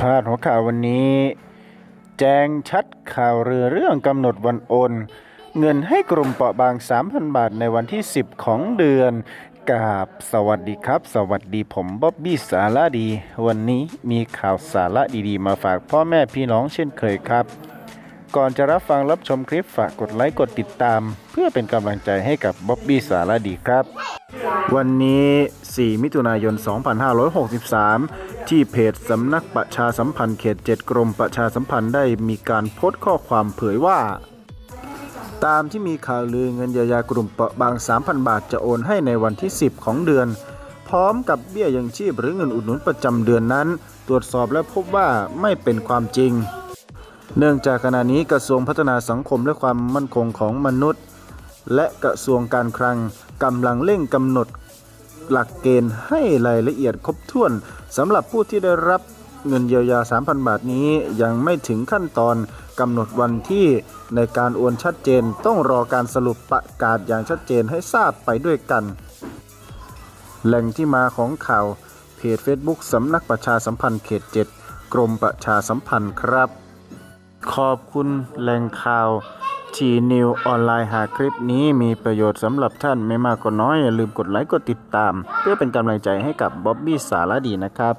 พาดหัวข่าววันนี้ แจ้งชัดข่าวเรือเรื่องกำหนดวันโอน เงินให้กลุ่มเปราะบาง 3,000 บาทในวันที่ 10 ของเดือนกาบสวัสดีครับ สวัสดีผมบ๊อบบี้สาระดี วันนี้มีข่าวสาระดีๆ มาฝากพ่อแม่พี่น้องเช่นเคยครับ ก่อนจะรับฟังรับชมคลิปฝากกดไลค์กดติดตาม เพื่อเป็นกำลังใจให้กับบ๊อบบี้สาระดีครับ วันนี้ 4 มิถุนายน 2563 ที่เพจสำนักประชาสัมพันธ์เขต 7 กรมประชาสัมพันธ์ได้มีการโพสต์ข้อความเผยว่า ตามที่มีข่าวลือเงินเยียวยากลุ่มเปราะบาง 3,000 บาทจะโอนให้ในวันที่ 10 ของเดือน พร้อมกับเบี้ยยังชีพหรือเงินอุดหนุนประจำเดือนนั้น ตรวจสอบและพบว่าไม่เป็นความจริง เนื่องจากขณะนี้กระทรวงพัฒนาสังคมและความมั่นคงของมนุษย์และกระทรวงการคลังกำลังเร่งกำหนดหลักเกณฑ์ให้รายละเอียดครบถ้วนสำหรับผู้ที่ได้รับเงินเยียวยา 3,000 บาทนี้ยังไม่ถึงขั้นตอนกำหนดวันที่ในการโอนชัดเจนต้องรอการสรุปประกาศอย่างชัดเจนให้ทราบไปด้วยกัน แหล่งที่มาของข่าวเพจ Facebook สำนักประชาสัมพันธ์เขต 7 กรมประชาสัมพันธ์ครับ ขอบคุณแหล่งข่าว ทีนิวออนไลน์หากคลิปนี้มีประโยชน์สำหรับท่านไม่มากก็น้อย อย่าลืมกดไลค์กดติดตาม เพื่อเป็นกำลังใจให้กับบ๊อบบี้สารดีนะครับ